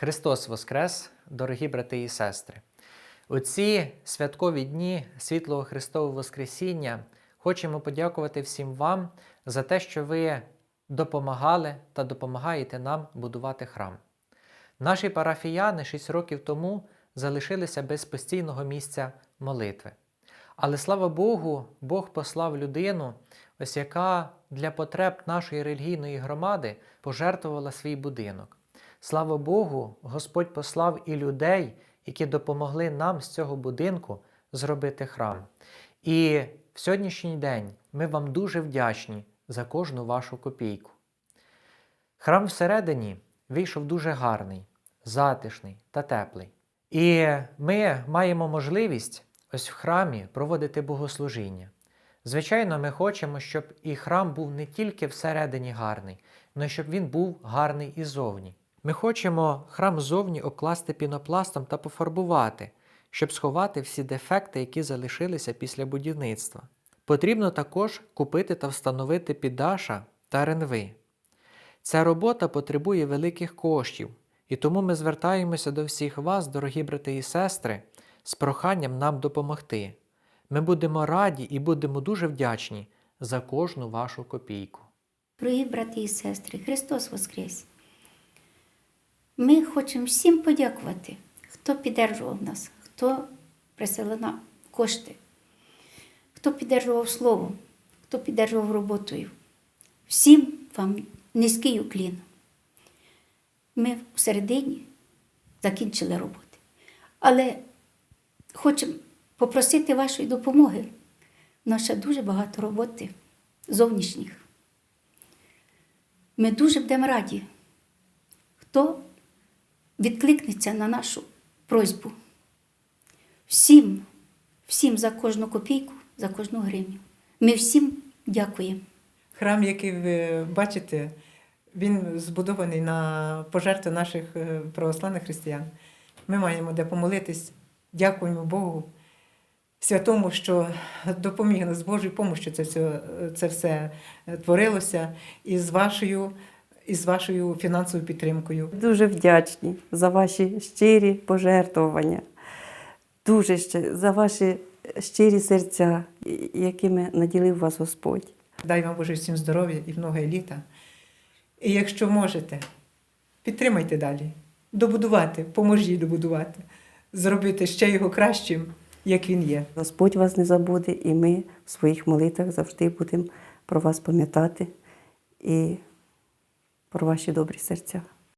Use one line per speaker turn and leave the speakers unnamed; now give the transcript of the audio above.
Христос Воскрес, дорогі брати і сестри! У ці святкові дні світлого Христового Воскресіння хочемо подякувати всім вам за те, що ви допомагали та допомагаєте нам будувати храм. Наші парафіяни 6 років тому залишилися без постійного місця молитви. Але слава Богу, Бог послав людину, ось яка для потреб нашої релігійної громади пожертвувала свій будинок. Слава Богу, Господь послав і людей, які допомогли нам з цього будинку зробити храм. І в сьогоднішній день ми вам дуже вдячні за кожну вашу копійку. Храм всередині вийшов дуже гарний, затишний та теплий. І ми маємо можливість ось в храмі проводити богослужіння. Звичайно, ми хочемо, щоб і храм був не тільки всередині гарний, але й щоб він був гарний і зовні. Ми хочемо храм зовні обкласти пінопластом та пофарбувати, щоб сховати всі дефекти, які залишилися після будівництва. Потрібно також купити та встановити піддаша та ренви. Ця робота потребує великих коштів, і тому ми звертаємося до всіх вас, дорогі брати і сестри, з проханням нам допомогти. Ми будемо раді і будемо дуже вдячні за кожну вашу копійку.
Дорогі брати і сестри, Христос Воскрес! Ми хочемо всім подякувати, хто піддержував нас, хто присилав нам кошти, хто піддержував словом, хто піддержував роботою. Всім вам низький уклін. Ми всередині закінчили роботи. Але хочемо попросити вашої допомоги. У нас ще дуже багато роботи зовнішніх. Ми дуже будемо раді, хто відкликнеться на нашу просьбу. Всім, всім за кожну копійку, за кожну гривню. Ми всім дякуємо.
Храм, який ви бачите, він збудований на пожертви наших е, православних християн. Ми маємо де помолитись. Дякуємо Богу святому, що допоміг нас з Божою помощю це все, це все творилося і з вашою, і з вашою фінансовою підтримкою.
Дуже вдячні за ваші щирі пожертвування, дуже ще за ваші щирі серця, якими наділив вас Господь.
Дай вам Боже всім здоров'я і много літа. І якщо можете, підтримайте далі, добудувати, поможіть добудувати, зробити ще його кращим, як він є.
Господь вас не забуде, і ми в своїх молитвах завжди будемо про вас пам'ятати і про ваші добрі серця.